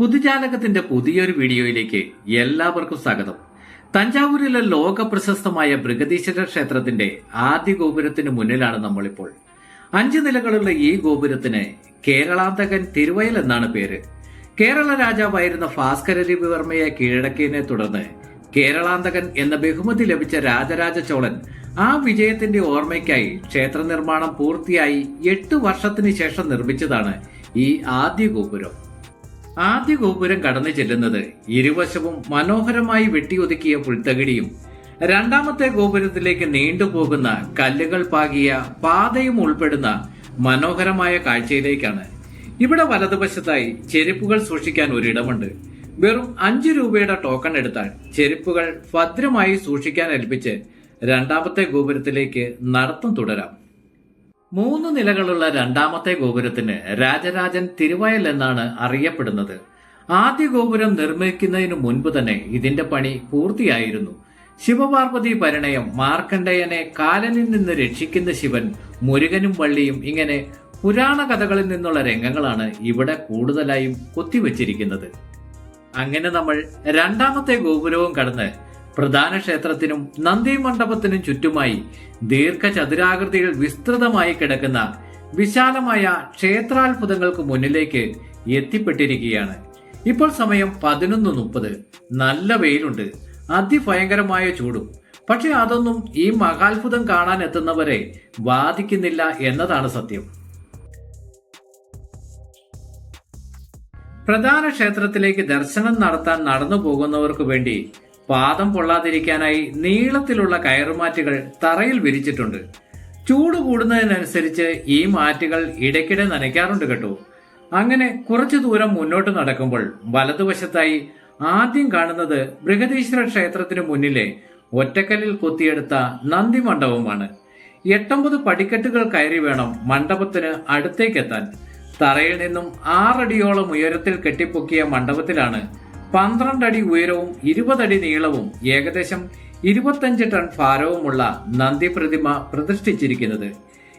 പുതുജാലകത്തിന്റെ പുതിയൊരു വീഡിയോയിലേക്ക് എല്ലാവർക്കും സ്വാഗതം. തഞ്ചാവൂരിലെ ലോക പ്രശസ്തമായ ബൃഹദീശ്വര ക്ഷേത്രത്തിന്റെ ആദ്യ ഗോപുരത്തിന് മുന്നിലാണ് നമ്മളിപ്പോൾ. അഞ്ച് നിലകളുള്ള ഈ ഗോപുരത്തിന് കേരളാന്തകൻ തിരുവയൽ എന്നാണ് പേര്. കേരള രാജാവായിരുന്ന ഭാസ്കര രവിവർമ്മയെ കീഴടക്കിയതിനെ തുടർന്ന് കേരളാന്തകൻ എന്ന ബഹുമതി ലഭിച്ച രാജരാജ ചോളൻ ആ വിജയത്തിന്റെ ഓർമ്മയ്ക്കായി ക്ഷേത്ര നിർമ്മാണം പൂർത്തിയായി എട്ട് വർഷത്തിന് ശേഷം നിർമ്മിച്ചതാണ് ഈ ആദ്യ ഗോപുരം. ആദ്യ ഗോപുരം കടന്നു ചെല്ലുന്നത് ഇരുവശവും മനോഹരമായി വെട്ടിയൊതുക്കിയ പുൽത്തകിടിയും രണ്ടാമത്തെ ഗോപുരത്തിലേക്ക് നീണ്ടുപോകുന്ന കല്ലുകൾ പാകിയ പാതയും ഉൾപ്പെടുന്ന മനോഹരമായ കാഴ്ചയിലേക്കാണ്. ഇവിടെ വലതുവശത്തായി ചെരുപ്പുകൾ സൂക്ഷിക്കാൻ ഒരിടമുണ്ട്. വെറും അഞ്ചു രൂപയുടെ ടോക്കൺ എടുത്താൽ ചെരുപ്പുകൾ ഭദ്രമായി സൂക്ഷിക്കാൻ ഏൽപ്പിച്ച് രണ്ടാമത്തെ ഗോപുരത്തിലേക്ക് നടത്തം തുടരാം. മൂന്ന് നിലകളുള്ള രണ്ടാമത്തെ ഗോപുരത്തിന് രാജരാജൻ തിരുവയൽ എന്നാണ് അറിയപ്പെടുന്നത്. ആദ്യ ഗോപുരം നിർമ്മിക്കുന്നതിനു മുൻപ് തന്നെ ഇതിന്റെ പണി പൂർത്തിയായിരുന്നു. ശിവപാർവതി പരിണയം മാർക്കണ്ഡേയനെ കാലനിൽ നിന്ന് രക്ഷിക്കുന്ന ശിവൻ മുരുകനും വള്ളിയും ഇങ്ങനെ പുരാണ കഥകളിൽ നിന്നുള്ള രംഗങ്ങളാണ് ഇവിടെ കൂടുതലായും കൊത്തിവച്ചിരിക്കുന്നത്. അങ്ങനെ നമ്മൾ രണ്ടാമത്തെ ഗോപുരവും കടന്ന് പ്രധാന ക്ഷേത്രത്തിനും നന്ദി മണ്ഡപത്തിനും ചുറ്റുമായി ദീർഘചതുരാകൃതിയിൽ വിസ്തൃതമായി കിടക്കുന്ന വിശാലമായ ക്ഷേത്രാത്ഭുതങ്ങൾക്ക് മുന്നിലേക്ക് എത്തിപ്പെട്ടിരിക്കുകയാണ്. ഇപ്പോൾ സമയം പതിനൊന്ന് മുപ്പത്. നല്ല വെയിലുണ്ട്. അതിഭയങ്കരമായ ചൂടും. പക്ഷെ അതൊന്നും ഈ മഹാത്ഭുതം കാണാൻ എത്തുന്നവരെ ബാധിക്കുന്നില്ല എന്നതാണ് സത്യം. പ്രധാന ക്ഷേത്രത്തിലേക്ക് ദർശനം നടത്താൻ നടന്നു പോകുന്നവർക്ക് വേണ്ടി പാദം പൊള്ളാതിരിക്കാനായി നീളത്തിലുള്ള കയറുമാറ്റുകൾ തറയിൽ വിരിച്ചിട്ടുണ്ട്. ചൂട് കൂടുന്നതിനനുസരിച്ച് ഈ മാറ്റുകൾ ഇടയ്ക്കിടെ നനയ്ക്കാറുണ്ട് കേട്ടോ. അങ്ങനെ കുറച്ചു ദൂരം മുന്നോട്ട് നടക്കുമ്പോൾ വലതുവശത്തായി ആദ്യം കാണുന്നത് ബൃഹദീശ്വര ക്ഷേത്രത്തിനു മുന്നിലെ ഒറ്റക്കല്ലിൽ കൊത്തിയെടുത്ത നന്ദി മണ്ഡപമാണ് എട്ടൊമ്പത് പടിക്കെട്ടുകൾ കയറി വേണം മണ്ഡപത്തിന് അടുത്തേക്കെത്താൻ. തറയിൽ നിന്നും ആറടിയോളം ഉയരത്തിൽ കെട്ടിപ്പൊക്കിയ മണ്ഡപത്തിലാണ് പന്ത്രണ്ട് അടി ഉയരവും ഇരുപതടി നീളവും ഏകദേശം ഇരുപത്തഞ്ച് ടൺ ഭാരവുമുള്ള നന്ദി പ്രതിമ പ്രതിഷ്ഠിച്ചിരിക്കുന്നത്.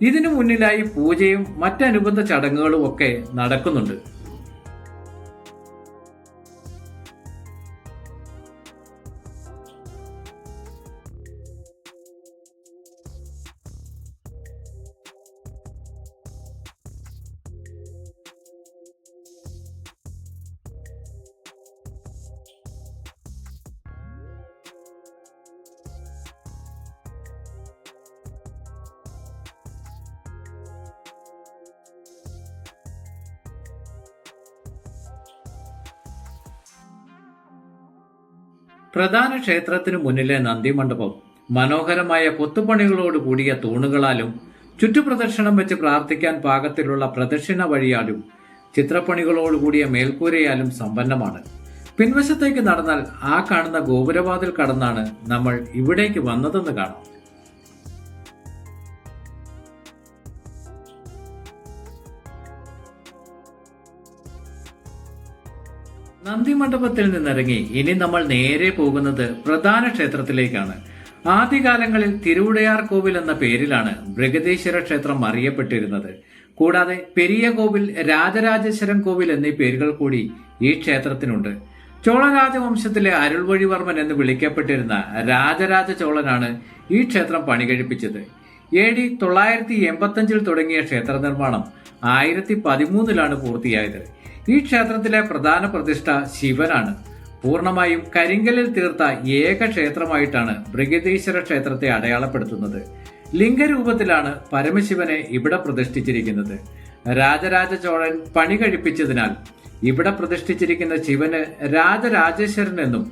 ഇതിനു മുന്നിലായി പൂജയും മറ്റനുബന്ധ ചടങ്ങുകളും ഒക്കെ നടക്കുന്നുണ്ട്. പ്രധാന ക്ഷേത്രത്തിനു മുന്നിലെ നന്ദിമണ്ഡപം മനോഹരമായ കൊത്തുപണികളോട് കൂടിയ തൂണുകളാലും ചുറ്റുപ്രദക്ഷിണം വെച്ച് പ്രാർത്ഥിക്കാൻ പാകത്തിലുള്ള പ്രദക്ഷിണ വഴിയാലും ചിത്രപ്പണികളോട് കൂടിയ മേൽക്കൂരയാലും സമ്പന്നമാണ്. പിൻവശത്തേക്ക് നടന്നാൽ ആ കാണുന്ന ഗോപുരവാതിൽ കടന്നാണ് നമ്മൾ ഇവിടേക്ക് വന്നതെന്ന് കാണാം. നന്ദി മണ്ഡപത്തിൽ നിന്നിറങ്ങി ഇനി നമ്മൾ നേരെ പോകുന്നത് പ്രധാന ക്ഷേത്രത്തിലേക്കാണ്. ആദ്യകാലങ്ങളിൽ തിരുവുടയാർ കോവിൽ എന്ന പേരിലാണ് ബൃഗതീശ്വര ക്ഷേത്രം അറിയപ്പെട്ടിരുന്നത്. കൂടാതെ പെരിയ കോവിൽ രാജരാജേശ്വരം കോവിൽ എന്നീ പേരുകൾ കൂടി ഈ ക്ഷേത്രത്തിനുണ്ട്. ചോള രാജവംശത്തിലെ അരുൾവഴിവർമ്മൻ എന്ന് വിളിക്കപ്പെട്ടിരുന്ന രാജരാജ ചോളനാണ് ഈ ക്ഷേത്രം പണികഴിപ്പിച്ചത്. എ ഡി തൊള്ളായിരത്തി എൺപത്തഞ്ചിൽ തുടങ്ങിയ ക്ഷേത്ര നിർമ്മാണം ആയിരത്തി പതിമൂന്നിലാണ് പൂർത്തിയായത്. ഈ ക്ഷേത്രത്തിലെ പ്രധാന പ്രതിഷ്ഠ ശിവനാണ്. പൂർണമായും കരിങ്കലിൽ തീർത്ത ഏക ക്ഷേത്രമായിട്ടാണ് ബൃഗതീശ്വര ക്ഷേത്രത്തെ അടയാളപ്പെടുത്തുന്നത്. ലിംഗരൂപത്തിലാണ് പരമശിവനെ ഇവിടെ പ്രതിഷ്ഠിച്ചിരിക്കുന്നത്. രാജരാജ ചോഴൻ പണി കഴിപ്പിച്ചതിനാൽ ഇവിടെ പ്രതിഷ്ഠിച്ചിരിക്കുന്ന ശിവന് രാജരാജേശ്വരൻ എന്നും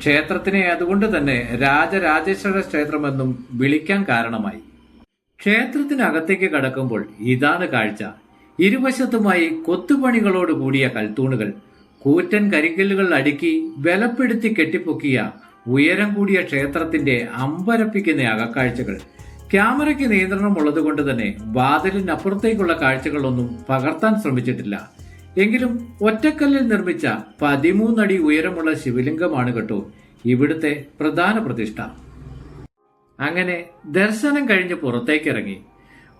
ക്ഷേത്രത്തിനെ അതുകൊണ്ട് തന്നെ രാജരാജേശ്വര ക്ഷേത്രമെന്നും വിളിക്കാൻ കാരണമായി. ക്ഷേത്രത്തിനകത്തേക്ക് കടക്കുമ്പോൾ ഇതാണ് കാഴ്ച. ഇരുവശത്തുമായി കൊത്തുപണികളോട് കൂടിയ കൽത്തൂണുകൾ കൂറ്റൻ കരിങ്കല്ലുകൾ അടുക്കി ബലപ്പെടുത്തി കെട്ടിപ്പൊക്കിയ ഉയരം കൂടിയ ക്ഷേത്രത്തിന്റെ അമ്പരപ്പിക്കുന്ന അകക്കാഴ്ചകൾ. ക്യാമറയ്ക്ക് നിയന്ത്രണം ഉള്ളതുകൊണ്ട് തന്നെ വാതിലിനപ്പുറത്തേക്കുള്ള കാഴ്ചകളൊന്നും പകർത്താൻ ശ്രമിച്ചിട്ടില്ല. എങ്കിലും ഒറ്റക്കല്ലിൽ നിർമ്മിച്ച പതിമൂന്നടി ഉയരമുള്ള ശിവലിംഗമാണ് കേട്ടോ ഇവിടുത്തെ പ്രധാന പ്രതിഷ്ഠ. അങ്ങനെ ദർശനം കഴിഞ്ഞ് പുറത്തേക്കിറങ്ങി.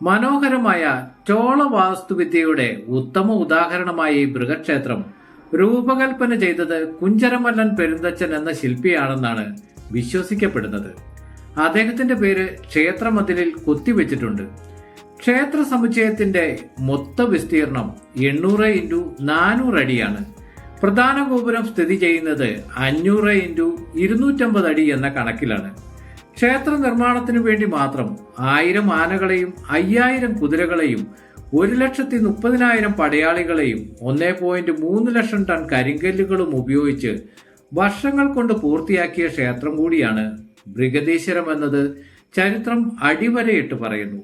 മനോഹരമായ ചോള വാസ്തുവിദ്യയുടെ ഉത്തമ ഉദാഹരണമായ ബൃഹക്ഷേത്രം രൂപകൽപ്പന ചെയ്തത് കുഞ്ചരമല്ലൻ പെരുന്തച്ചൻ എന്ന ശില്പിയാണെന്നാണ് വിശ്വസിക്കപ്പെടുന്നത്. അദ്ദേഹത്തിന്റെ പേര് ക്ഷേത്രമതിലിൽ കൊത്തിവെച്ചിട്ടുണ്ട്. ക്ഷേത്ര സമുച്ചയത്തിന്റെ മൊത്ത വിസ്തീർണം എണ്ണൂറ് ഇന്റു നാനൂറ് അടിയാണ്. പ്രധാന ഗോപുരം സ്ഥിതി ചെയ്യുന്നത് അഞ്ഞൂറ് ഇന്റു ഇരുന്നൂറ്റമ്പത് അടി എന്ന കണക്കിലാണ്. ക്ഷേത്ര നിർമ്മാണത്തിനു വേണ്ടി മാത്രം ആയിരം ആനകളെയും അയ്യായിരം കുതിരകളെയും ഒരു ലക്ഷത്തി മുപ്പതിനായിരം പടയാളികളെയും ഒന്നേ പോയിന്റ് മൂന്ന് ലക്ഷം ടൺ കരിങ്കല്ലുകളും ഉപയോഗിച്ച് വർഷങ്ങൾ കൊണ്ട് പൂർത്തിയാക്കിയ ക്ഷേത്രം കൂടിയാണ് ബൃഗദീശ്വരം എന്നത്. ചരിത്രം അടിവരയിട്ട് പറയുന്നു.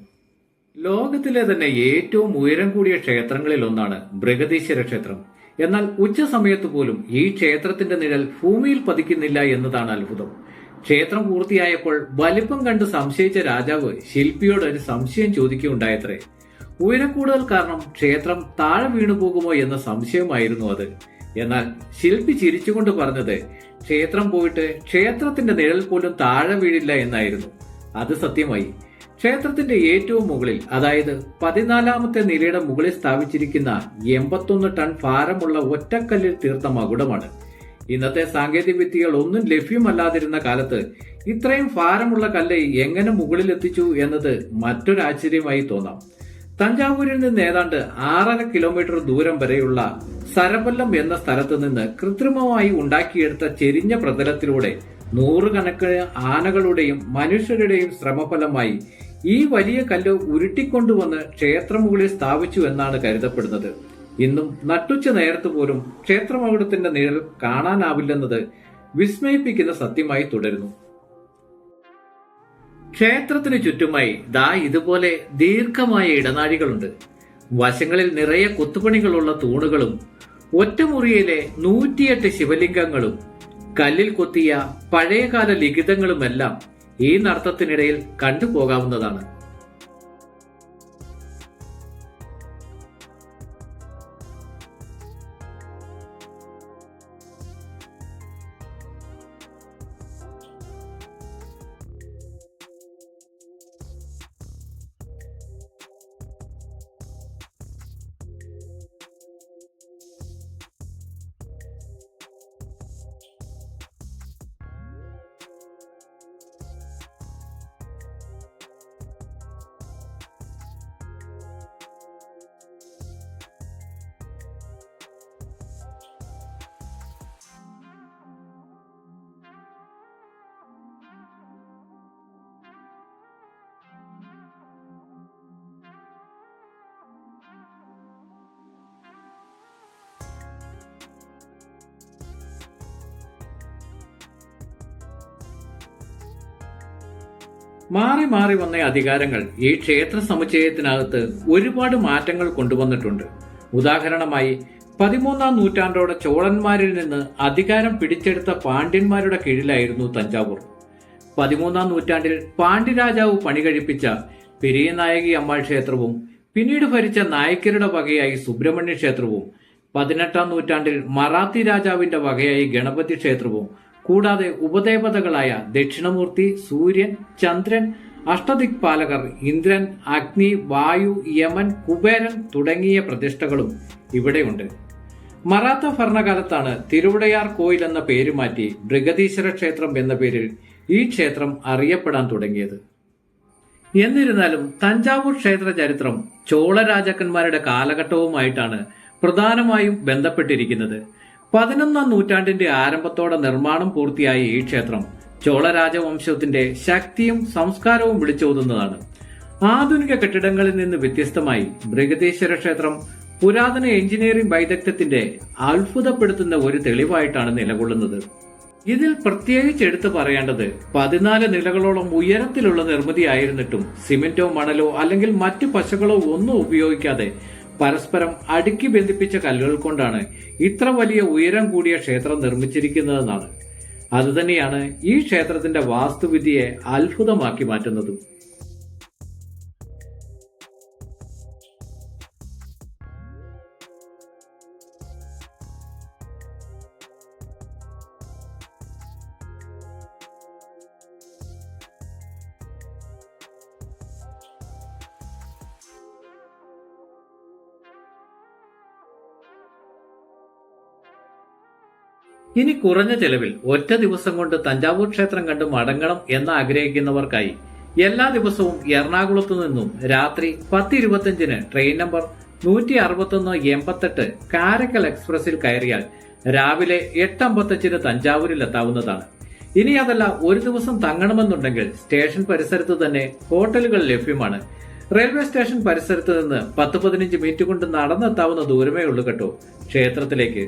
ലോകത്തിലെ തന്നെ ഏറ്റവും ഉയരം കൂടിയ ക്ഷേത്രങ്ങളിൽ ഒന്നാണ് ബ്രഗദീശ്വര ക്ഷേത്രം. എന്നാൽ ഉച്ച സമയത്ത് പോലും ഈ ക്ഷേത്രത്തിന്റെ നിഴൽ ഭൂമിയിൽ പതിക്കുന്നില്ല എന്നതാണ് അത്ഭുതം. ക്ഷേത്രം പൂർത്തിയായപ്പോൾ വലിപ്പം കണ്ട് സംശയിച്ച രാജാവ് ശില്പിയോട് ഒരു സംശയം ചോദിക്കുകയുണ്ടായത്രേ. ഉയരക്കൂടുതൽ കാരണം ക്ഷേത്രം താഴെ വീണു പോകുമോ എന്ന സംശയമായിരുന്നു അത്. എന്നാൽ ശില്പി ചിരിച്ചുകൊണ്ട് പറഞ്ഞത് ക്ഷേത്രം പോയിട്ട് ക്ഷേത്രത്തിന്റെ നിഴൽ പോലും താഴെ വീഴില്ല എന്നായിരുന്നു. അത് സത്യമായി. ക്ഷേത്രത്തിന്റെ ഏറ്റവും മുകളിൽ അതായത് പതിനാലാമത്തെ നിലയുടെ മുകളിൽ സ്ഥാപിച്ചിരിക്കുന്ന എൺപത്തൊന്ന് ടൺ ഭാരമുള്ള ഒറ്റക്കല്ലിൽ തീർത്ത മകുടമാണ്. ഇന്നത്തെ സാങ്കേതിക വിദ്യകൾ ഒന്നും ലഭ്യമല്ലാതിരുന്ന കാലത്ത് ഇത്രയും ഭാരമുള്ള കല്ല് എങ്ങനെ മുകളിലെത്തിച്ചു എന്നത് മറ്റൊരു ആശ്ചര്യമായി തോന്നാം. തഞ്ചാവൂരിൽ നിന്ന് ഏതാണ്ട് ആറര കിലോമീറ്റർ ദൂരം വരെയുള്ള സരപല്ലം എന്ന സ്ഥലത്ത് നിന്ന് കൃത്രിമമായി ഉണ്ടാക്കിയെടുത്ത ചെരിഞ്ഞ പ്രതലത്തിലൂടെ നൂറുകണക്കിന് ആനകളുടെയും മനുഷ്യരുടെയും ശ്രമഫലമായി ഈ വലിയ കല്ല് ഉരുട്ടിക്കൊണ്ടുവന്ന് ക്ഷേത്രമുകളിൽ സ്ഥാപിച്ചു എന്നാണ് കരുതപ്പെടുന്നത്. ഇന്നും നട്ടുച്ച നേരത്ത് പോലും ക്ഷേത്രമകുടത്തിന്റെ നിഴൽ കാണാനാവില്ലെന്നത് വിസ്മയിപ്പിക്കുന്ന സത്യമായി തുടരുന്നു. ക്ഷേത്രത്തിന് ചുറ്റുമായി ദാ ഇതുപോലെ ദീർഘമായ ഇടനാഴികളുണ്ട്. വശങ്ങളിൽ നിറയെ കൊത്തുപണികളുള്ള തൂണുകളും ഒറ്റമുറിയിലെ നൂറ്റിയെട്ട് ശിവലിംഗങ്ങളും കല്ലിൽ കൊത്തിയ പഴയകാല ലിഖിതങ്ങളുമെല്ലാം ഈ നടത്തത്തിനിടയിൽ കണ്ടുപോകാവുന്നതാണ്. മാറി മാറി വന്ന അധികാരങ്ങൾ ഈ ക്ഷേത്ര സമുച്ചയത്തിനകത്ത് ഒരുപാട് മാറ്റങ്ങൾ കൊണ്ടുവന്നിട്ടുണ്ട്. ഉദാഹരണമായി പതിമൂന്നാം നൂറ്റാണ്ടോടെ ചോളന്മാരിൽ നിന്ന് അധികാരം പിടിച്ചെടുത്ത പാണ്ഡ്യന്മാരുടെ കീഴിലായിരുന്നു തഞ്ചാവൂർ. പതിമൂന്നാം നൂറ്റാണ്ടിൽ പാണ്ഡ്യരാജാവ് പണി കഴിപ്പിച്ച പെരിയനായകി അമ്മാൾ ക്ഷേത്രവും പിന്നീട് ഭരിച്ച നായക്കരുടെ വകയായി സുബ്രഹ്മണ്യ ക്ഷേത്രവും പതിനെട്ടാം നൂറ്റാണ്ടിൽ മറാത്തി രാജാവിന്റെ വകയായി ഗണപതി ക്ഷേത്രവും കൂടാതെ ഉപദേവതകളായ ദക്ഷിണമൂർത്തി സൂര്യൻ ചന്ദ്രൻ അഷ്ടദിക്പാലകർ ഇന്ദ്രൻ അഗ്നി വായു യമൻ കുബേരൻ തുടങ്ങിയ പ്രതിഷ്ഠകളും ഇവിടെയുണ്ട്. മറാത്ത ഭരണകാലത്താണ് തിരുവിടയാർ കോയിൽ എന്ന പേര് മാറ്റി ബൃഗദീശ്വര ക്ഷേത്രം എന്ന പേരിൽ ഈ ക്ഷേത്രം അറിയപ്പെടാൻ തുടങ്ങിയത്. എന്നിരുന്നാലും തഞ്ചാവൂർ ക്ഷേത്ര ചരിത്രം ചോള രാജാക്കന്മാരുടെ കാലഘട്ടവുമായിട്ടാണ് പ്രധാനമായും ബന്ധപ്പെട്ടിരിക്കുന്നത്. പതിനൊന്നാം നൂറ്റാണ്ടിന്റെ ആരംഭത്തോടെ നിർമ്മാണം പൂർത്തിയായ ഈ ക്ഷേത്രം ചോള രാജവംശത്തിന്റെ ശക്തിയും സംസ്കാരവും വിളിച്ചോതുന്നതാണ്. ആധുനിക കെട്ടിടങ്ങളിൽ നിന്ന് വ്യത്യസ്തമായി ബൃഹദേശ്വര ക്ഷേത്രം പുരാതന എഞ്ചിനീയറിംഗ് വൈദഗ്ധ്യത്തിന്റെ അത്ഭുതപ്പെടുത്തുന്ന ഒരു തെളിവായിട്ടാണ് നിലകൊള്ളുന്നത്. ഇതിൽ പ്രത്യേകിച്ച് എടുത്തു പറയേണ്ടത് പതിനാല് നിലകളോളം ഉയരത്തിലുള്ള നിർമ്മിതി ആയിരുന്നിട്ടും സിമെന്റോ മണലോ അല്ലെങ്കിൽ മറ്റു പശകളോ ഒന്നും ഉപയോഗിക്കാതെ പരസ്പരം അടുക്കി ബന്ധിപ്പിച്ച കല്ലുകൾ കൊണ്ടാണ് ഇത്ര വലിയ ഉയരം കൂടിയ ക്ഷേത്രം നിർമ്മിച്ചിരിക്കുന്നതെന്നാണ്. അതുതന്നെയാണ് ഈ ക്ഷേത്രത്തിന്റെ വാസ്തുവിദ്യയെ അത്ഭുതമാക്കി മാറ്റുന്നതും. ഇനി കുറഞ്ഞ ചെലവിൽ ഒറ്റ ദിവസം കൊണ്ട് തഞ്ചാവൂർ ക്ഷേത്രം കണ്ട് മടങ്ങണം എന്ന് ആഗ്രഹിക്കുന്നവർക്കായി എല്ലാ ദിവസവും എറണാകുളത്തു നിന്നും രാത്രി പത്ത് ഇരുപത്തിയഞ്ചിന് ട്രെയിൻ നമ്പർ നൂറ്റി അറുപത്തൊന്ന് എൺപത്തെട്ട് കാരക്കൽ എക്സ്പ്രസിൽ കയറിയാൽ രാവിലെ എട്ട് അമ്പത്തഞ്ചിന് തഞ്ചാവൂരിൽ എത്താവുന്നതാണ്. ഇനി അതല്ല ഒരു ദിവസം തങ്ങണമെന്നുണ്ടെങ്കിൽ സ്റ്റേഷൻ പരിസരത്ത് തന്നെ ഹോട്ടലുകൾ ലഭ്യമാണ്. റെയിൽവേ സ്റ്റേഷൻ പരിസരത്ത് നിന്ന് പത്ത് പതിനഞ്ച് മിനിറ്റ് കൊണ്ട് നടന്നെത്താവുന്ന ദൂരമേ ഉള്ളൂ കേട്ടോ ക്ഷേത്രത്തിലേക്ക്.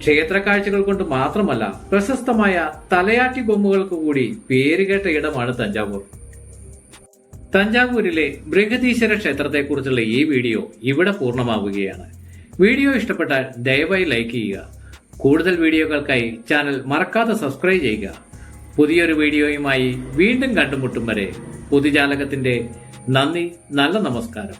ക്ഷേത്ര കാഴ്ചകൾ കൊണ്ട് മാത്രമല്ല പ്രശസ്തമായ തലയാട്ടി ബൊമ്മകൾക്ക് കൂടി പേരുകേട്ട ഇടമാണ് തഞ്ചാവൂർ. തഞ്ചാവൂരിലെ ബൃഹദീശ്വര ക്ഷേത്രത്തെക്കുറിച്ചുള്ള ഈ വീഡിയോ ഇവിടെ പൂർണമാവുകയാണ്. വീഡിയോ ഇഷ്ടപ്പെട്ടാൽ ദയവായി ലൈക്ക് ചെയ്യുക. കൂടുതൽ വീഡിയോകൾക്കായി ചാനൽ മറക്കാതെ സബ്സ്ക്രൈബ് ചെയ്യുക. പുതിയൊരു വീഡിയോയുമായി വീണ്ടും കണ്ടുമുട്ടും വരെ പൊതുജാലകത്തിന്റെ നന്ദി നല്ല നമസ്കാരം.